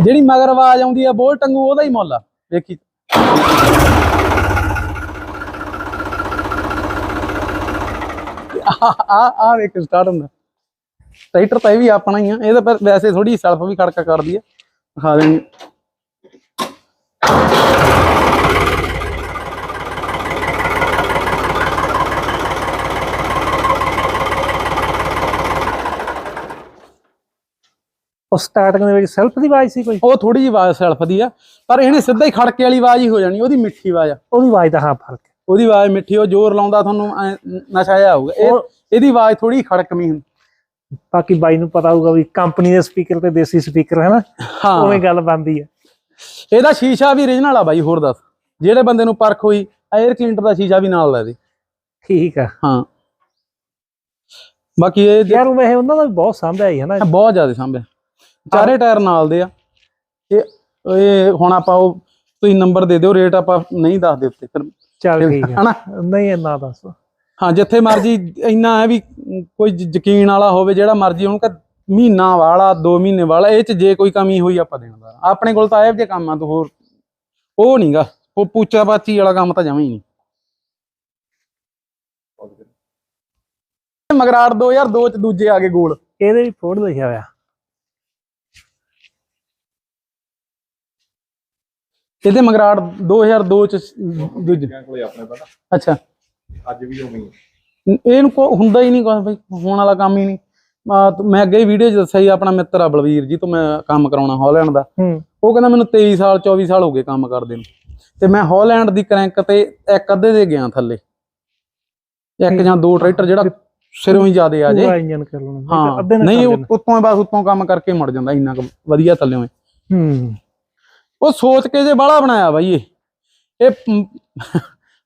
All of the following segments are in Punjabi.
ਜਿਹੜੀ ਮਗਰ ਆਵਾਜ਼ ਆਉਂਦੀ ਆ, ਬੋਲ ਟੰਗੂ, ਉਹਦਾ ਹੀ ਮੁੱਲ ਆ। ਵੇਖੀ। ਆ ਆ ਵੇਖ ਸਟਾਰਟ ਹੁੰਦਾ। ਟਰੈਕਟਰ ਤਾਂ ਇਹ ਵੀ ਆਪਣਾ ਹੀ ਆ। ਇਹ ਤਾਂ ਵੈਸੇ ਥੋੜੀ ਸੈਲਫ ਵੀ ਖੜਕਾ ਕਰਦੀ ਆ। ਦਿਖਾ ਦੇਣੀ। ਉਹ ਸਟਾਰਟਿੰਗ ਦੇ ਵਿੱਚ ਸੈਲਫ ਦੀ ਆਵਾਜ਼ ਸੀ ਕੋਈ? ਉਹ ਥੋੜੀ ਜਿਹੀ ਆਵਾਜ਼ ਸੈਲਫ ਦੀ ਆ ਪਰ ਇਹਨੇ ਸਿੱਧਾ ਹੀ ਖੜਕੇ ਵਾਲੀ ਆਵਾਜ਼ ਹੀ ਹੋ ਜਾਣੀ ਉਹਦੀ ਮਿੱਠੀ ਆਵਾਜ਼ ਆ। ਉਹਦੀ ਆਵਾਜ਼ ਦਾ ਹਾਂ ਫ਼ਰਕ ਹੈ। ਉਹਦੀ ਆਵਾਜ਼ ਮਿੱਠੀ ਉਹ ਜ਼ੋਰ ਲਾਉਂਦਾ ਤੁਹਾਨੂੰ ਨਸ਼ਾ ਜਿਹਾ ਆਊਗਾ। ਇਹ ਇਹਦੀ ਆਵਾਜ਼ ਥੋੜੀ ਖੜਕਵੀਂ ਹੁੰਦੀ। ਬਾਕੀ ਬਾਈ ਨੂੰ ਪਤਾ ਹੋਊਗਾ ਵੀ ਕੰਪਨੀ ਦੇ ਸਪੀਕਰ ਤੇ ਦੇਸੀ ਸਪੀਕਰ ਹੈ ਨਾ? ਉਵੇਂ ਹਾਂ ਗੱਲ ਬਣਦੀ ਹੈ। ਇਹਦਾ ਸ਼ੀਸ਼ਾ ਵੀ origignal ਆ ਬਾਈ ਹੋਰ ਦੱਸ। ਜਿਹੜੇ ਬੰਦੇ ਨੂੰ ਪਰਖ ਹੋਈ 에ਅਰ ਕਲੀਨਰ ਦਾ ਸ਼ੀਸ਼ਾ ਵੀ ਨਾਲ ਲੈ ਦੇ। ਠੀਕ ਆ। ਹਾਂ। ਬਾਕੀ ਇਹ ਯਾਰ ਉਹ ਵੈਸੇ ਉਹਨਾਂ ਦਾ ਬਹੁਤ ਸਾਂਭਿਆ ਹੀ ਹੈ ਨਾ? ਬਹੁਤ ਜ਼ਿਆਦਾ ਸੰਭਿਆ। ਚਾਰੇ ਟਾਇਰ ਨਾਲ ਦੇ ਆ। ਇਹ ਇਹ ਹੁਣ ਆਪਾਂ ਉਹ ਤੁਸੀਂ ਨੰਬਰ ਦੇ ਦਿਓ ਰੇਟ ਆਪਾਂ ਨਹੀਂ ਦੱਸਦੇ ਉੱਤੇ ਫਿਰ ਚੱਲ ਠੀਕ ਹੈ ਹਨਾ? ਨਹੀਂ ਇੰਨਾ ਦੱਸ। ਹਾਂ ਜਿੱਥੇ ਮਰਜ਼ੀ ਇੰਨਾ ਹੈ ਵੀ ਕੋਈ ਜ- ਯਕੀਨ ਵਾਲਾ ਹੋਵੇ ਜਿਹੜਾ ਮਰਜ਼ੀ ਉਹਨੂੰ ਕਹ ਮਹੀਨਾ ਵਾਲਾ 2 ਮਹੀਨੇ ਵਾਲਾ ਇਹ ਚ ਜੇ ਕੋਈ ਕਮੀ ਹੋਈ ਆਪਾਂ ਦੇਣਦਾ ਆਪਣੇ ਕੋਲ ਤਾਂ ਇਹੋ ਜਿਹੇ ਕੰਮ ਆ ਤੂੰ ਹੋਰ ਉਹ ਨਹੀਂਗਾ ਉਹ ਪੂਚਾ ਪਾਚੀ ਵਾਲਾ ਕੰਮ ਤਾਂ ਜਮਾਂ ਹੀ ਨਹੀਂ। ਮਗਰਾੜ 2002 ਚ ਦੂਜੇ ਆ ਗਏ ਗੋਲ। ਇਹਦੇ ਵੀ ਫੋੜ ਲਿਖਿਆ ਹੋਇਆ। ਇਹਦੇ ਮਗਰਾੜ 2002 ਚ ਦੂਜੇ। ਕੋਲੇ ਆਪਣੇ ਪਤਾ? ਅੱਛਾ। ਅੱਜ ਵੀ ਉਵੇਂ ਹੀ ਨ- ਇਹਨੂੰ ਕੋ ਹੁੰਦਾ ਹੀ ਨਹੀਂ ਕੁਛ ਬਈ ਹੋਣ ਵਾਲਾ ਕੰਮ ਹੀ ਨਹੀਂ। ਮੈਂ ਅੱਗੇ ਵੀਡੀਓ 'ਚ ਦੱਸਿਆ ਸੀ ਆਪਣਾ ਮਿੱਤਰ ਆ ਬਲਵੀਰ ਜੀ ਤੋਂ ਮੈਂ ਕੰਮ ਕਰਾਉਣਾ ਹਾਲੈਂਡ ਦਾ। ਉਹ ਕਹਿੰਦਾ ਮੈਨੂੰ 23 ਸਾਲ 24 ਸਾਲ ਹੋ ਗਏ ਕੰਮ ਕਰਦੇ ਨੂੰ। ਤੇ ਮੈਂ ਹਾਲੈਂਡ ਦੀ ਕ੍ਰੈਂਕ ਤੇ ਇੱਕ ਅੱਧੇ ਦੇ ਗਿਆ ਥੱਲੇ। ਇੱਕ ਜਾਂ ਦੋ ਟਰੈਕਟਰ ਜਿਹੜਾ ਸਿਰੋਂ ਹੀ ਜ਼ਿਆਦੇ ਆ ਜੇ। ਪੂਰਾ ਇੰਜਨ ਕਰ ਲੈਣਾ। ਹਾਂ। ਨਹੀਂ ਉੱਤੋਂ ਹੀ ਬਸ ਉੱਤੋਂ ਕੰਮ ਕਰਕੇ ਮੁੜ ਜਾਂਦਾ ਇੰਨਾ ਕੁ ਵਧੀਆ ਥੱਲੇ ਹੂੰ। ਉਹ ਸੋਚ ਕੇ ਜੇ ਬਾਹਲਾ ਬਣਾਇਆ ਬਾਈ ਇਹ।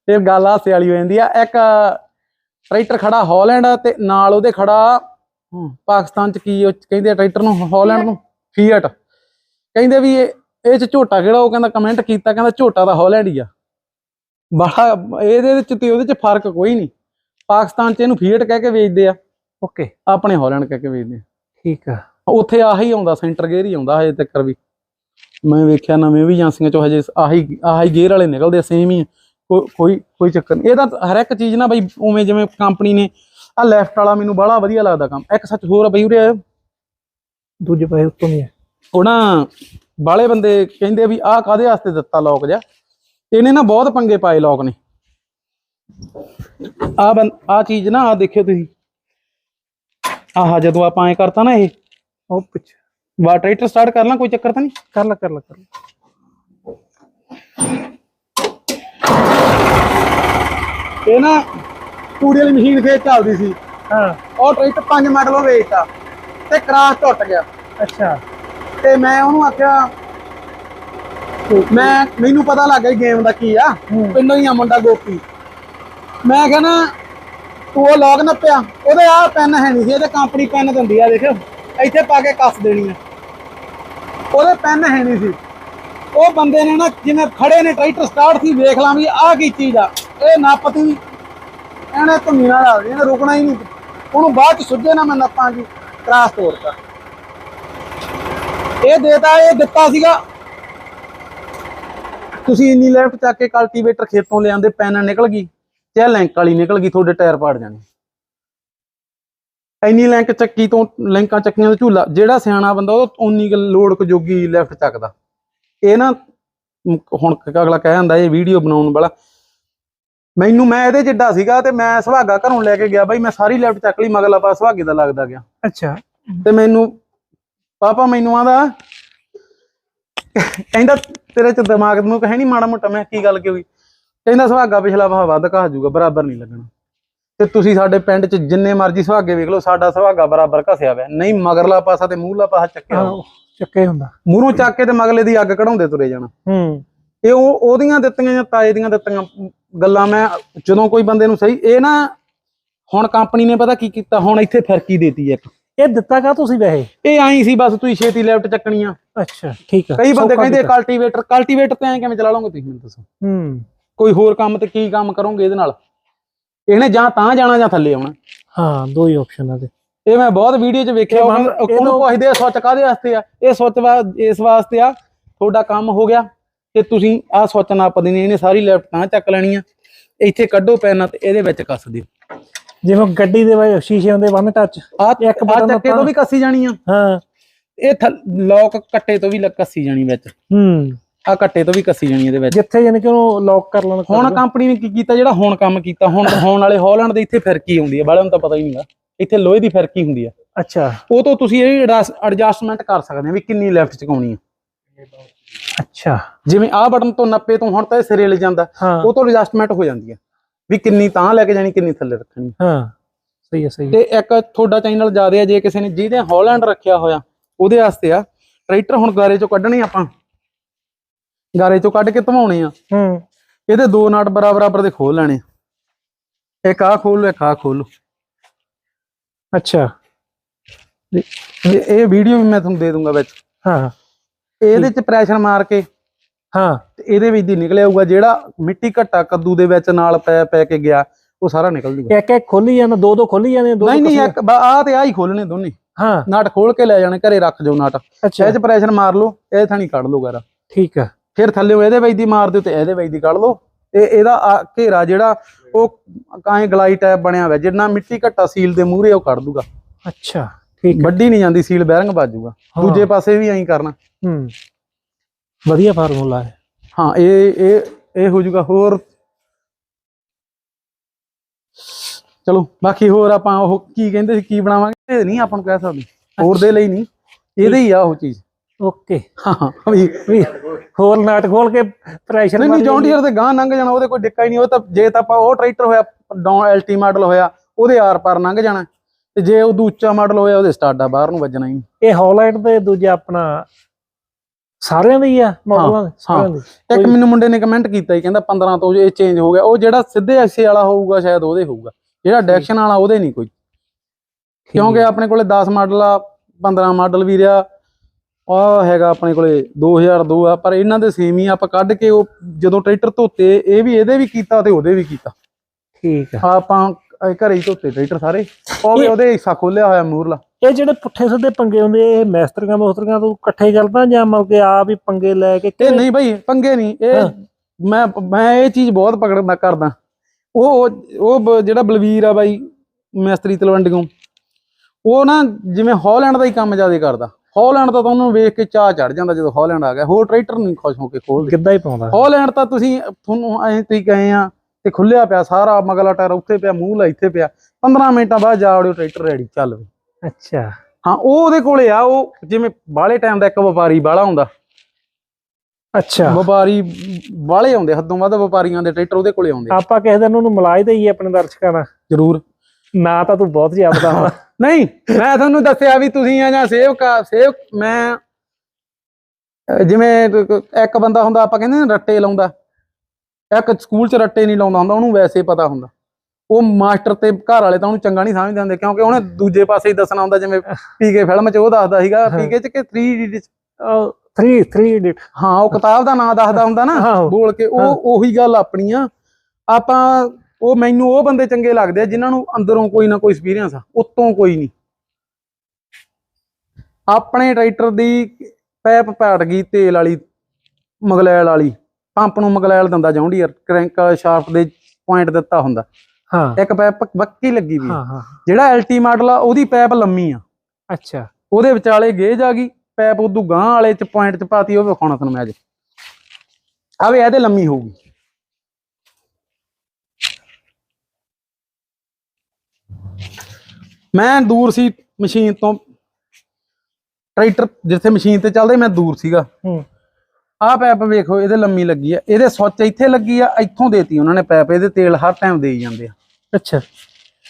ਇਹ ਗੱਲ ਹਾਸੇ ਵਾਲੀ ਹੋ ਜਾਂਦੀ ਆ। ਇੱਕ ਟਰੈਕਟਰ ਖੜਾ ਹਾਲੈਂਡ ਤੇ ਨਾਲ ਉਹਦੇ ਖੜਾ ਪਾਕਿਸਤਾਨ ਚ ਕੀ ਉਹ ਕਹਿੰਦੇ ਆ ਟਰੈਕਟਰ ਨੂੰ ਹਾਲੈਂਡ ਨੂੰ? ਫੀਅਟ। ਕਹਿੰਦੇ ਵੀ ਇਹ ਇਹ ਚ ਝੋਟਾ ਕਿਹੜਾ? ਉਹ ਕਹਿੰਦਾ ਕਮੈਂਟ ਕੀਤਾ ਕਹਿੰਦਾ ਝੋਟਾ ਤਾਂ ਹਾਲੈਂਡ ਹੀ ਆ। ਬੜਾ ਇਹਦੇ ਵਿੱਚ ਤੇ ਉਹਦੇ ਚ ਫ਼ਰਕ ਕੋਈ ਨਹੀਂ। ਪਾਕਿਸਤਾਨ ਚ ਇਹਨੂੰ ਫੀਅਟ ਕਹਿ ਕੇ ਵੇਚਦੇ ਆ। ਓਕੇ। ਆਪਣੇ ਹਾਲੈਂਡ ਕਹਿ ਕੇ ਵੇਚਦੇ ਆ। ਠੀਕ ਆ। ਉੱਥੇ ਆਹੀ ਆਉਂਦਾ ਸੈਂਟਰ ਗੇਅਰ ਹੀ ਆਉਂਦਾ ਹਜੇ ਤੱਕ ਵੀ। ਮੈਂ ਵੇਖਿਆ ਨਵੇਂ ਵੀ ਏਜੰਸੀਆਂ ਚੋਂ ਹਜੇ ਆਹੀ ਆਹੀ ਗੇਅਰ ਵਾਲੇ ਨਿਕਲਦੇ ਸੇਮ ਹੀ ਕੋਈ ਕੋਈ ਚੱਕਰ ਨਹੀਂ। ਇਹਦਾ ਹਰ ਇੱਕ ਚੀਜ਼ ਨਾ ਬਈ ਉਵੇਂ ਜਿਵੇਂ ਕੰਪਨੀ ਨੇ ਆ ਲੈਫਟ ਵਾਲਾ ਮੈਨੂੰ ਬੜਾ ਵਧੀਆ ਲੱਗਦਾ ਕੰਮ। ਇੱਕ ਸੱਚ ਹੋਰ ਆ ਬਈ ਉਰੇ ਦੂਜੇ ਪਾਸੇ ਉੱਤੋਂ ਨਹੀਂ ਹੈ ਉਹ ਨਾ ਬਾਲੇ ਬੰਦੇ ਕਹਿੰਦੇ ਵੀ ਆਹ ਕਾਦੇ ਵਾਸਤੇ ਦਿੱਤਾ ਲੋਕ ਜਾ ਇਹਨੇ ਨਾ ਬਹੁਤ ਪੰਗੇ ਪਾਏ ਲੋਕ ਨੇ। ਆ ਆ ਚੀਜ਼ ਨਾ ਆ ਦੇਖਿਓ ਤੁਸੀਂ। ਆਹ ਜਦੋਂ ਆਪਾਂ ਐ ਕਰਤਾ ਨਾ ਇਹ। ਉਹ ਪਿੱਛੇ। ਵਾ ਟਰੈਕਟਰ ਸਟਾਰਟ ਕਰ ਲਾਂ ਕੋਈ ਚੱਕਰ ਤਾਂ ਨਹੀਂ? ਕਰ ਲੈ ਕਰ ਲੈ ਕਰ ਲੈ। ਇਹ ਨਾ ਤੂੜੀ ਵਾਲੀ ਮਸ਼ੀਨ ਫੇਰ ਚੱਲਦੀ ਸੀ। ਹਾਂ। ਉਹ ਟਰੈਕਟਰ ਪੰਜ ਮਾਡਲੋਂ ਵੇਚਤਾ ਤੇ ਕਰਾਸ ਟੁੱਟ ਗਿਆ। ਅੱਛਾ। ਤੇ ਮੈਂ ਉਹਨੂੰ ਆਖਿਆ ਮੈਂ ਮੈਨੂੰ ਪਤਾ ਲੱਗ ਗਿਆ ਗੇਮ ਦਾ ਕੀ ਆ। ਪਿੰਡੋਂ ਹੀ ਆ ਮੁੰਡਾ ਗੋਪੀ। ਮੈਂ ਕਹਿੰਦਾ ਤੂੰ ਉਹ ਲੌਗ ਨੱਪਿਆ ਉਹਦੇ ਆ ਪੈਨ ਹੈ ਨਹੀਂ ਸੀ ਇਹਦੇ ਕੰਪਨੀ ਪੈਨ ਦਿੰਦੀ ਆ ਦੇਖੋ। ਇੱਥੇ ਪਾ ਕੇ ਕੱਸ ਦੇਣੀ ਆ। ਉਹਦੇ ਪੈਨ ਹੈ ਨਹੀਂ ਸੀ। ਉਹ ਬੰਦੇ ਨੇ ਨਾ ਜਿਵੇਂ ਖੜੇ ਨੇ, ਟਰੈਕਟਰ ਸਟਾਰਟ ਸੀ, ਵੇਖ ਲਾਂ ਵੀ ਆਹ ਕੀ ਚੀਜ਼ ਆ। ਇਹ ਨੱਪਤੀ। ਇਹਨੇ ਧੁੰਨੀ ਨਾਲ ਇਹਨੇ ਰੁਕਣਾ ਹੀ ਨਹੀਂ। ਉਹਨੂੰ ਬਾਅਦ ਚ ਸੁੱਜੇ ਨਾ ਮੈਂ ਨੱਪਾਂਗੀ ਕਰਾਸ ਤੋੜਤਾ। ਇਹ ਦੇਤਾ, ਇਹ ਦਿੱਤਾ ਸੀਗਾ। ਤੁਸੀਂ ਇੰਨੀ ਲੈਫਟ ਚੱਕ ਕੇ ਕਲਟੀਵੇਟਰ ਖੇਤੋਂ ਲਿਆਂਦੇ, ਪੈਨ ਨਿਕਲ ਗਈ, ਤੇ ਲੈਂਕ ਵਾਲੀ ਨਿਕਲ ਗਈ, ਤੁਹਾਡੇ ਟਾਇਰ ਪਾੜ ਜਾਣੇ। ਇੰਨੀ ਲਿੰਕ ਚੱਕੀ ਤੋਂ ਲਿੰਕਾਂ ਚੱਕੀਆਂ ਦਾ ਝੂਲਾ ਜਿਹੜਾ ਸਿਆਣਾ ਬੰਦਾ ਉਹ ਕੁ ਲੋੜ ਕੁ ਜੋਗੀ ਲੈਫਟ ਚੱਕਦਾ। ਇਹ ਨਾ ਹੁਣ ਅਗਲਾ ਕਹਿ ਜਾਂਦਾ ਇਹ ਵੀਡੀਓ ਬਣਾਉਣ ਵਾਲਾ। ਮੈਨੂੰ ਮੈਂ ਇਹਦੇ ਜਿੱਡਾ ਸੀਗਾ ਤੇ ਮੈਂ ਸੁਹਾਗਾ ਘਰੋਂ ਲੈ ਕੇ ਗਿਆ ਬਾਈ ਮੈਂ ਸਾਰੀ ਲੈਫਟ ਚੱਕ ਲਈ ਮਗਲਾ ਪਾ ਸੁਹਾਗੇ ਦਾ ਲੱਗਦਾ ਗਿਆ। ਅੱਛਾ। ਤੇ ਮੈਨੂੰ ਪਾਪਾ ਮੈਨੂੰ ਆਂਦਾ ਕਹਿੰਦਾ ਤੇਰੇ ਚ ਦਿਮਾਗ ਨੂੰ ਕਹੇ ਨਹੀਂ ਮਾੜਾ ਮੋਟਾ ਮੈਂ ਕੀ ਗੱਲ ਕੀ ਹੋਈ? ਕਹਿੰਦਾ ਸੁਹਾਗਾ ਪਿਛਲਾ ਭਾਅ ਵੱਧ ਘਾ ਜਾਊਗਾ ਬਰਾਬਰ ਨਹੀਂ ਲੱਗਣਾ। ਤੇ ਤੁਸੀਂ ਸਾਡੇ ਪਿੰਡ ਚ ਜਿੰਨੇ ਮਰਜ਼ੀ ਸੁਹਾਗੇ ਵੇਖ ਲਓ ਸਾਡਾ ਸੁਹਾਗਾ ਬਰਾਬਰ ਘਸਿਆ ਹੋਇਆ। ਨਹੀਂ ਮਗਰਲਾ ਪਾਸਾ ਤੇ ਮੂਹਰਲਾ ਪਾਸਾ ਚੱਕਿਆ ਹੋਇਆ। ਚੱਕੇ ਹੁੰਦਾ। ਮੂਹਰੋਂ ਚੱਕ ਕੇ ਤੇ ਮਗਲੇ ਦੀ ਅੱਗ ਕਢਾਉਂਦੇ ਤੁਰੇ ਜਾਣਾ। ਹੂੰ। ਇਹ ਉਹ ਉਹਦੀਆਂ ਦਿੱਤੀਆਂ ਜਾਂ ਤਾਏ ਦੀਆਂ ਦਿੱਤੀਆਂ ਗੱਲਾਂ ਮੈਂ ਜਦੋਂ ਕੋਈ ਬੰਦੇ ਨੂੰ ਸਹੀ ਇਹ ਨਾ ਹੁਣ ਕੰਪਨੀ ਨੇ ਪਤਾ ਕੀ ਕੀਤਾ? ਹੁਣ ਇੱਥੇ ਫਿਰਕੀ ਦੇਤੀ ਇੱਕ। ਇਹ ਦਿੱਤਾ ਕਾ ਤੁਸੀਂ ਵੈਸੇ? ਇਹ ਆਈ ਸੀ ਬਸ ਤੁਸੀਂ ਛੇਤੀ ਲੈਫਟ ਚੱਕਣੀ ਆ ਅੱਛਾ ਠੀਕ ਆ। ਕਈ ਬੰਦੇ ਕਹਿੰਦੇ। ਕਲਟੀਵੇਟਰ ਕਲਟੀਵੇਟਰ ਤੇ ਐਂ ਕਿਵੇਂ ਚਲਾ ਲਓਗੇ ਤੁਸੀਂ ਮੈਨੂੰ ਦੱਸੋ। ਹੂੰ। ਕੋਈ ਹੋਰ ਕੰਮ ਤੇ ਕੀ ਕੰਮ ਕਰੋਗੇ ਇਹਦੇ ਨਾਲ? ਇਹਨੇ ਜਾਂ ਤਾਂ ਜਾਣਾ ਜਾਂ ਥੱਲੇ ਆਉਣਾ। ਹਾਂ ਦੋ ਹੀ ਆਪਸ਼ਨ ਆ ਤੇ। ਇਹ ਮੈਂ ਬਹੁਤ ਵੀਡੀਓ 'ਚ ਵੇਖਿਆ ਉਹ ਇਹ ਉਹਨੂੰ ਪੁੱਛਦੇ ਆ ਸੁੱਚ ਕਾਦੇ ਵਾਸਤੇ ਆ? ਇਹ ਸੁੱਚ ਵਾ ਇਸ ਵਾਸਤੇ ਆ ਤੁਹਾਡਾ ਕੰਮ ਹੋ ਗਿਆ। ਤੇ ਤੁਸੀਂ ਆਹ ਸੁੱਚ ਨਾਪ ਦੇਣੀ ਇਹਨੇ ਸਾਰੀ ਲੈਫਟ ਤਾਂ ਚੱਕ ਲੈਣੀ ਆ। ਇੱਥੇ ਕੱਢੋ ਪੈਨ ਤੇ ਇਹਦੇ ਵਿੱਚ ਕੱਸ ਦਿਓ। ਜਿਵੇਂ ਗੱਡੀ ਦੇ ਵਿੱਚ ਸ਼ੀਸ਼ੇ ਹੁੰਦੇ ਵਨ ਟੱਚ ਆ ਇੱਕ button ਚੱਕੇ ਤੋਂ ਵੀ ਕੱਸੀ ਜਾਣੀ ਆ। ਹਾਂ। ਇਹ ਲੋਕ ਕੱਟੇ ਤੋਂ ਵੀ ਕੱਸੀ ਜਾਣੀ ਵਿੱਚ। ਹੂੰ। ਆ ਕੱਟੇ ਤੋਂ ਵੀ ਕੱਸੀ ਜਾਣੀ ਇਹਦੇ ਵਿੱਚ। ਜਿੱਥੇ ਯਾਨੀ ਕਿ ਉਹਨੂੰ ਲੌਕ ਕਰ ਲੈਣਾ ਹੁਣ ਕੰਪਨੀ ਨੇ ਕੀ ਕੀਤਾ ਜਿਹੜਾ ਹੁਣ ਕੰਮ ਕੀਤਾ ਹੁਣ ਹੋਣ ਵਾਲੇ ਹਾਲੈਂਡ ਦੇ ਇੱਥੇ ਫਿਰਕੀ ਹੁੰਦੀ ਹੈ ਬਾਲਿਆਂ ਨੂੰ ਤਾਂ ਪਤਾ ਹੀ ਨਹੀਂਗਾ ਇੱਥੇ ਲੋਹੇ ਦੀ ਫਿਰਕੀ ਹੁੰਦੀ ਆ। ਅੱਛਾ। ਉਹ ਤੋਂ ਤੁਸੀਂ ਇਹ ਐਡਜਸਟਮੈਂਟ ਕਰ ਸਕਦੇ ਆ ਵੀ ਕਿੰਨੀ ਲੈਫਟ ਚਕਾਉਣੀ ਆ। ਅੱਛਾ। ਜਿਵੇਂ ਆਹ ਬਟਨ ਤੋਂ 90 ਤੋਂ ਹੁਣ ਤਾਂ ਇਹ ਸਿਰੇ ਲੈ ਜਾਂਦਾ। ਹਾਂ। ਉਹ ਤੋਂ ਐਡਜਸਟਮੈਂਟ ਹੋ ਜਾਂਦੀ ਆ। ਵੀ ਕਿੰਨੀ ਤਾਂ ਲੈ ਕੇ ਜਾਣੀ ਕਿੰਨੀ ਥੱਲੇ ਰੱਖਣੀ। ਹਾਂ। ਸਹੀ ਹੈ ਸਹੀ ਹੈ ਤੇ ਇੱਕ ਤੁਹਾਡਾ ਚੈਨਲ ਜ਼ਿਆਦਾ ਆ ਜੇ ਕਿਸੇ ਨੇ ਜਿਹਦੇ ਹਾਲੈਂਡ ਰੱਖਿਆ ਹੋਇਆ ਉਹਦੇ ਵਾਸਤੇ ਆ। ਟਰੈਕਟਰ ਹੁਣ ਗਾਰੇ ਚੋਂ ਕੱਢਣੇ ਆਪਾਂ। ਗਾਰੇ ਚੋਂ ਕੱਢ ਕੇ ਧਵਾਉਣੇ ਆ। ਹੂੰ। ਇਹਦੇ ਦੋ ਨਾਟ ਬਰਾਬਰ ਬਰਾਬਰ ਦੇ ਖੋਲ ਲੈਣੇ ਇੱਕ ਆਹ ਖੋਲ ਲਓ ਇੱਕ ਆਹ ਖੋਲ ਲਓ। ਅੱਛਾ। ਇਹ ਇਹ ਵੀਡੀਓ ਵੀ ਮੈਂ ਤੁਹਾਨੂੰ ਦੇ ਦੂੰਗਾ ਵਿੱਚ। ਹਾਂ। ਇਹਦੇ ਚ ਪ੍ਰੈਸ਼ਰ ਮਾਰ ਕੇ ਹਾਂ। ਤੇ ਇਹਦੇ ਵਿੱਚ ਦੀ ਨਿਕਲਿਆ ਹੋਊਗਾ ਜਿਹੜਾ ਮਿੱਟੀ ਘੱਟਾ ਕੱਦੂ ਦੇ ਵਿੱਚ ਨਾਲ ਪੈ ਪੈ ਕੇ ਗਿਆ ਉਹ ਸਾਰਾ ਨਿਕਲ ਜੂਗਾ। ਇੱਕ ਇੱਕ ਖੋਲੀ ਜਾਂਦਾ ਦੋ ਦੋ ਖੋਲੀ ਜਾਂਦੇ ਦੋ ਨਹੀਂ ਨਹੀਂ। ਇੱਕ ਆ ਤੇ ਆ ਹੀ ਖੋਲਣੇ ਦੋਨੇ। ਹਾਂ। ਨਟ ਖੋਲ ਕੇ ਲੈ ਜਾਣੇ ਘਰੇ ਰੱਖ ਜਾਓ ਨਟ। ਅੱਛਾ। ਇਹ ਚ ਪ੍ਰੈਸ਼ਰ ਮਾਰ ਲਓ ਇਹ ਥਾਣੀ ਕੱਢ ਲਓ ਗਾਰਾ। ਠੀਕ ਆ। ਫਿਰ ਥੱਲੇ ਇਹਦੇ ਵਿੱਚ ਦੀ ਮਾਰ ਦਿਓ ਤੇ ਇਹਦੇ ਵਿੱਚ ਦੀ ਕੱਢ ਲਓ। ਤੇ ਇਹਦਾ ਘੇਰਾ ਜਿਹੜਾ ਉਹ ਕਾਏ ਗਲਾਈ ਟੈਪ ਬਣਿਆ ਹੋਇਆ ਜਿੰਨਾ ਮਿੱਟੀ ਘੱਟਾ ਸੀਲ ਦੇ ਮੂਹਰੇ ਉਹ ਕੱਢ ਦੂਗਾ। ਅੱਛਾ ਠੀਕ ਵੱਡੀ ਨਹੀਂ ਜਾਂਦੀ ਸੀਲ ਬੈਰਿੰਗ ਵੱਜੂਗਾ। ਦੂਜੇ ਪਾਸੇ ਵੀ ਐਂ ਕਰਨਾ। ਹੂੰ ਵਧੀਆ ਫਾਰਮੂਲਾ ਹੈ। ਹਾਂ ਇਹ ਇਹ ਇਹ ਹੋ ਜਾਊਗਾ ਹੋਰ। ਚਲੋ ਬਾਕੀ ਹੋਰ ਆਪਾਂ ਉਹ ਕੀ ਕਹਿੰਦੇ ਸੀ ਕੀ ਬਣਾਵਾਂਗੇ? ਇਹ ਨਹੀਂ ਆਪਾਂ ਨੂੰ ਕਹਿ ਸਕਦੇ। ਹੋਰ ਦੇ ਲਈ ਨਹੀਂ। ਇਹਦੇ ਹੀ ਆ ਉਹ ਚੀਜ਼। ਓਕੇ। ਹਾਂ ਵੀ ਵੀ ਹੋਰ ਨਾਟ ਖੋਲ ਕੇ ਪ੍ਰੈਸ਼ਰ ਨਹੀਂ ਨਹੀਂ ਜੌਂਡੀਅਰ ਤੇ ਗਾਂ ਲੰਘ ਜਾਣਾ ਉਹਦੇ ਕੋਈ ਡਿੱਕਾ ਹੀ ਨਹੀਂ ਉਹ ਤਾਂ ਜੇ ਤਾਂ ਆਪਾਂ ਉਹ ਟਰੈਕਟਰ ਹੋਇਆ ਡਾਊਨ ਐਲਟੀ ਮਾਡਲ ਹੋਇਆ ਉਹਦੇ ਆਰ ਪਾਰ ਲੰਘ ਜਾਣਾ। ਤੇ ਜੇ ਉਹ ਉੱਚਾ ਮਾਡਲ ਹੋਇਆ ਉਹਦੇ ਸਟਾਰਡਾ ਬਾਹਰ ਨੂੰ ਵੱਜਣਾ ਹੀ। ਇਹ ਹਾਲੈਂਡ ਦੇ ਦੂਜਾ ਆਪਣਾ ਸਾਰਿਆਂ ਦੇ ਹੀ ਆ ਮਾਡਲਾਂ ਦੇ ਸਾਰਿਆਂ ਦੇ। ਇੱਕ ਮੈਨੂੰ ਮੁੰਡੇ ਨੇ ਕਮੈਂਟ ਕੀਤਾ ਹੀ ਕਹਿੰਦਾ 15 ਤੋਂ ਇਹ ਚੇਂਜ ਹੋ ਗਿਆ ਉਹ ਜਿਹੜਾ ਸਿੱਧੇ ਐਸੇ ਵਾਲਾ ਹੋਊਗਾ ਸ਼ਾਇਦ ਉਹਦੇ ਹੋਊਗਾ ਜਿਹੜਾ ਡਾਇਰੈਕਸ਼ਨ ਵਾਲਾ ਉਹਦੇ ਨਹੀਂ ਕੋਈ। ਕਿਉਂਕਿ ਆਪਣੇ ਕੋਲੇ 10 ਮਾਡਲ ਆ 15 ਮਾਡਲ ਵੀ ਰਿਹਾ ਆ ਹੈਗਾ ਆਪਣੇ ਕੋਲੇ 2002 ਆ ਪਰ ਇਹਨਾਂ ਦੇ ਸੇਮ ਹੀ ਆ, ਆਪਾਂ ਕੱਢ ਕੇ ਉਹ ਜਦੋਂ ਟਰੈਕਟਰ ਧੋਤੇ ਇਹ ਵੀ ਇਹਦੇ ਵੀ ਕੀਤਾ ਤੇ ਉਹਦੇ ਵੀ ਕੀਤਾ। ਠੀਕ ਆ। ਆਪਾਂ ਘਰੇ ਹੀ ਧੋਤੇ ਟਰੈਕਟਰ ਸਾਰੇ ਉਹ ਵੀ ਉਹਦੇ ਹਿੱਸਾ ਖੋਲਿਆ ਹੋਇਆ ਮੂਰਲਾ ਇਹ ਜਿਹੜੇ ਪੁੱਠੇ ਸਿੱਧੇ ਪੰਗੇ ਹੁੰਦੇ ਇਹ ਮੈਸਤਰੀਆਂ ਮੋਸਤਰੀਆਂ ਤੋਂ ਇਕੱਠੇ ਕਰਦਾ ਜਾਂ ਮਤਲਬ ਕਿ ਆਪ ਹੀ ਪੰਗੇ ਲੈ ਕੇ ਇਹ ਨਹੀਂ ਭਾਈ ਪੰਗੇ ਨਹੀਂ ਇਹ। ਮੈਂ ਮੈਂ ਇਹ ਚੀਜ਼ ਬਹੁਤ ਪਕੜਦਾ ਕਰਦਾ। ਉਹ ਉਹ- ਉਹ ਬ- ਜਿਹੜਾ ਬਲਵੀਰ ਆ ਬਾਈ ਮਿਸਤਰੀ ਤਲਵੰਡੀਓਂ ਉਹ ਨਾ ਜਿਵੇਂ ਹਾਲੈਂਡ ਦਾ ਹੀ ਕੰਮ ਜ਼ਿਆਦਾ ਕਰਦਾ। ਹਾਲੈਂਡ ਦਾ ਤਾਂ ਉਹਨੂੰ ਵੇਖ ਕੇ ਚਾਹ ਚੜ ਜਾਂਦਾ ਜਦੋਂ ਹਾਲੈਂਡ ਆ ਗਿਆ। ਹੋਰ ਟਰੈਕਟਰ ਨਹੀਂ ਖੁਸ਼ ਹੋ ਕੇ ਖੋਲਦੇ। ਕਿੱਦਾਂ ਹੀ ਪਾਉਂਦਾ। ਹਾਲੈਂਡ ਤਾਂ ਤੁਸੀਂ ਤੁਹਾਨੂੰ ਐਂ ਤੁਸੀਂ ਗਏ ਆ ਤੇ ਖੁੱਲਿਆ ਪਿਆ ਸਾਰਾ ਮਗਲਾ ਟਾਇਰ ਉੱਥੇ ਪਿਆ ਮੂੰਹ ਲਾ ਇੱਥੇ ਪਿਆ। 15 ਮਿੰਟਾਂ ਬਾਅਦ ਜਾ ਵੜਿਓ ਟਰੈਕਟਰ ਰੈਡੀ ਚੱਲ ਵੀ। ਅੱਛਾ। ਹਾਂ ਉਹ ਉਹਦੇ ਕੋਲੇ ਆ ਉਹ ਜਿਵੇਂ ਬਾਹਲੇ ਟਾਈਮ ਦਾ ਇੱਕ ਵਪਾਰੀ ਬਾਹਲਾ ਹੁੰਦਾ। ਅੱਛਾ। ਵਪਾਰੀ ਬਾਹਲੇ ਆਉਂਦੇ ਹੱਦੋਂ ਵੱਧ ਵਪਾਰੀਆਂ ਦੇ ਟਰੈਕਟਰ ਉਹਦੇ ਕੋਲੇ ਆਉਂਦੇ। ਆਪਾਂ ਕਿਸੇ ਦਿਨ ਉਹਨੂੰ ਮਿਲਾ ਹੀ ਦਈਏ ਆਪਣੇ ਦਰਸ਼ਕਾਂ ਨਾਲ। ਜ਼ਰੂਰ। ਨਾ ਤਾਂ ਤੂੰ ਬਹੁਤ ਜਾਪਦਾ ਵਾ ਨਹੀਂ ਮੈਂ ਤੁਹਾਨੂੰ ਦੱਸਿਆ ਵੀ ਤੁਸੀਂ ਆ ਜਾਂ ਸੇਵ ਕਾ ਸੇਵ ਮੈਂ ਅਹ ਜਿਵੇਂ ਇੱਕ ਬੰਦਾ ਹੁੰਦਾ ਆਪਾਂ ਕਹਿੰਦੇ ਨੇ ਰੱਟੇ ਲਾਉਂਦਾ। ਇੱਕ ਸਕੂਲ 'ਚ ਰੱਟੇ ਨਹੀਂ ਲਾਉਂਦਾ ਹੁੰਦਾ ਉਹਨੂੰ ਵੈਸੇ ਪਤਾ ਹੁੰਦਾ। ਉਹ ਮਾਸਟਰ ਤੇ ਘਰ ਵਾਲੇ ਤਾਂ ਉਹਨੂੰ ਚੰਗਾ ਨਹੀਂ ਸਮਝਦੇ ਹੁੰਦੇ ਕਿਉਂਕਿ ਉਹਨੇ ਦੂਜੇ ਪਾਸੇ ਹੀ ਦੱਸਣਾ ਹੁੰਦਾ ਜਿਵੇਂ ਪੀਕੇ ਫਿਲਮ 'ਚ ਉਹ ਦੱਸਦਾ ਸੀਗਾ। ਪੀਕੇ 'ਚ ਕਿ 3 ਇਡੀਟ ਉਹ 3 3 ਐਡਿਟ ਹਾਂ ਉਹ ਕਿਤਾਬ ਦਾ ਨਾਮ ਦੱਸਦਾ ਹੁੰਦਾ ਨਾ ਆਹੋ। ਬੋਲ ਕੇ ਹਾਂ। ਉਹ ਉਹੀ ਗੱਲ ਆਪਣੀ ਆ। ਆਪਾਂ ਉਹ ਮੈਨੂੰ ਉਹ ਬੰਦੇ ਚੰਗੇ ਲੱਗਦੇ ਆ ਜਿਨ੍ਹਾਂ ਨੂੰ ਅੰਦਰੋਂ ਕੋਈ ਨਾ ਕੋਈ ਐਕਸਪੀਰੀਅੰਸ ਆ ਉੱਤੋਂ ਕੋਈ ਨਹੀਂ। ਆਪਣੇ ਟਰੈਕਟਰ ਦੀ ਪੈਪ ਪਾਟ ਗਈ ਤੇਲ ਵਾਲੀ ਮਗਲੈਲ ਵਾਲੀ। ਪੰਪ ਨੂੰ ਮਗਲੈਲ ਦਿੰਦਾ ਜੌਂਡੀਅਰ ਕ੍ਰੈਂਕ ਸ਼ਾਫਟ ਦੇ ਪੁਆਇੰਟ ਦਿੱਤਾ ਹੁੰਦਾ। ਹਾਂ। ਇੱਕ ਪੈਪ ਬੱਕੀ ਲੱਗੀ ਵੀ ਜਿਹੜਾ ਐਲਟੀ ਮਾਡਲ ਆ ਉਹਦੀ ਪੈਪ ਲੰਮੀ ਆ। ਅੱਛਾ। ਉਹਦੇ ਵਿਚਾਲੇ ਗੇਜ ਆ ਗਈ ਪੈਪ ਉਦੋਂ ਗਾਂ ਵਾਲੇ ਚ ਪੁਆਇੰਟ ਚ ਪਾਤੀ ਉਹ ਵਿਖਾਉਣਾ ਤੁਹਾਨੂੰ ਮੈਂ ਅੱਜ। ਆਵੇ ਇਹਦੇ ਲੰਮੀ ਹੋਊਗੀ। ਮੈਂ ਦੂਰ ਸੀ ਮਸ਼ੀਨ ਤੋਂ। ਟਰੈਕਟਰ ਜਿੱਥੇ ਮਸ਼ੀਨ ਤੇ ਚੱਲਦਾ ਮੈਂ ਦੂਰ ਸੀਗਾ। ਹੂੰ। ਆਹ ਪੈਪ ਵੇਖੋ ਇਹਦੇ ਲੰਮੀ ਲੱਗੀ ਆ। ਇਹਦੇ ਸੁੱਚ ਇੱਥੇ ਲੱਗੀ ਆ ਇੱਥੋਂ ਦੇਤੀ ਉਹਨਾਂ ਨੇ ਪੈਪ। ਇਹਦੇ ਤੇਲ ਹਰ ਟਾਈਮ ਦੇਈ ਜਾਂਦੇ ਆ। ਅੱਛਾ।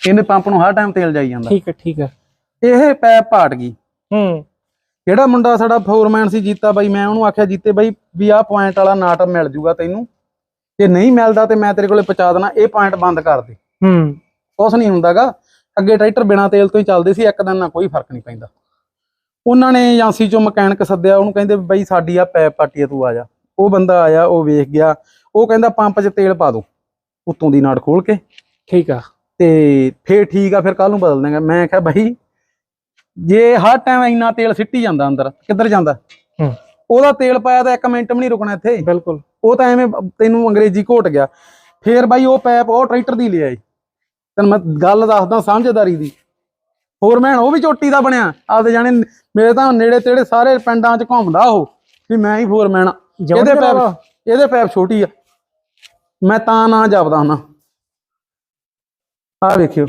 ਇਹਦੇ ਪੰਪ ਨੂੰ ਹਰ ਟਾਈਮ ਤੇਲ ਜਾਈ ਜਾਂਦਾ। ਠੀਕ ਹੈ ਠੀਕ ਹੈ ਇਹ ਪੈਪ ਪਾਟ ਗਈ। ਹੂੰ। ਜਿਹੜਾ ਮੁੰਡਾ ਸਾਡਾ ਫੋਰਮੈਨ ਸੀ ਜੀਤਾ ਬਾਈ ਮੈਂ ਉਹਨੂੰ ਆਖਿਆ ਜੀਤੇ ਬਾਈ ਵੀ ਆਹ ਪੁਆਇੰਟ ਵਾਲਾ ਨਾਟ ਮਿਲ ਜੂਗਾ ਤੈਨੂੰ। ਜੇ ਨਹੀਂ ਮਿਲਦਾ ਤੇ ਮੈਂ ਤੇਰੇ ਕੋਲੇ ਪਹੁੰਚਾ ਦੇਣਾ। ਇਹ ਪੁਆਇੰਟ ਬੰਦ ਕਰ ਦੇ। ਹੂੰ। ਕੁਛ ਨਹੀਂ ਹੁੰਦਾਗਾ। ਅੱਗੇ ਟਰੈਕਟਰ ਬਿਨਾ ਤੇਲ ਤੋਂ ਹੀ ਚੱਲਦੇ ਸੀ ਇੱਕ ਦਿਨ ਨਾਲ ਕੋਈ ਫ਼ਰਕ ਨਹੀਂ ਪੈਂਦਾ। ਉਹਨਾਂ ਨੇ ਏਜੰਸੀ ਚੋਂ ਮਕੈਨਿਕ ਸੱਦਿਆ ਉਹਨੂੰ ਕਹਿੰਦੇ ਬਾਈ ਸਾਡੀ ਆ ਪੈਪ ਪਾਟੀ ਆ ਤੂੰ ਆ ਜਾ। ਉਹ ਬੰਦਾ ਆਇਆ ਉਹ ਵੇਖ ਗਿਆ ਉਹ ਕਹਿੰਦਾ ਪੰਪ 'ਚ ਤੇਲ ਪਾ ਦੋ ਉੱਤੋਂ ਦੀ ਨਾਟ ਖੋਲ ਕੇ। ਠੀਕ ਆ। ਤੇ ਫੇਰ ਠੀਕ ਆ ਫਿਰ ਕੱਲ ਨੂੰ ਬਦਲ ਦਾਂਗਾ ਮੈਂ ਕਿਹਾ ਬਾਈ ਜੇ ਹਰ ਟਾਈਮ ਇੰਨਾ ਤੇਲ ਸਿੱਟੀ ਜਾਂਦਾ ਅੰਦਰ ਕਿੱਧਰ ਜਾਂਦਾ? ਹੂੰ। ਉਹਦਾ ਤੇਲ ਪਾਇਆ ਤਾਂ ਇੱਕ ਮਿੰਟ ਵੀ ਨਹੀਂ ਰੁਕਣਾ ਇੱਥੇ। ਬਿਲਕੁਲ। ਉਹ ਤਾਂ ਐਵੇਂ ਤੈਨੂੰ ਅੰਗਰੇਜ਼ੀ ਘੋਟ ਗਿਆ। ਫੇਰ ਬਾਈ ਉਹ ਪੈਪ ਉਹ ਟਰੈਕਟਰ ਦੀ ਲਿਆਈ। ਤੈਨੂੰ ਮੈਂ ਗੱਲ ਦੱਸਦਾ ਸਮਝਦਾਰੀ ਦੀ। ਫੋਰਮੈਨ ਉਹ ਵੀ ਚੋਟੀ ਦਾ ਬਣਿਆ। ਆਪਦੇ ਜਾਣੇ ਮੇਰੇ ਤਾਂ ਨੇੜੇ ਤੇੜੇ ਸਾਰੇ ਪਿੰਡਾਂ 'ਚ ਘੁੰਮਦਾ ਉਹ। ਵੀ ਮੈਂ ਹੀ ਫੋਰਮੈਨ ਇਹਦੇ ਪੈਪ? ਇਹਦੇ ਪੈਪ ਛੋਟੀ ਆ। ਮੈਂ ਤਾਂ ਨਾ ਜਪਦਾ ਹੁੰਦਾ। ਆ ਵੇਖਿਓ।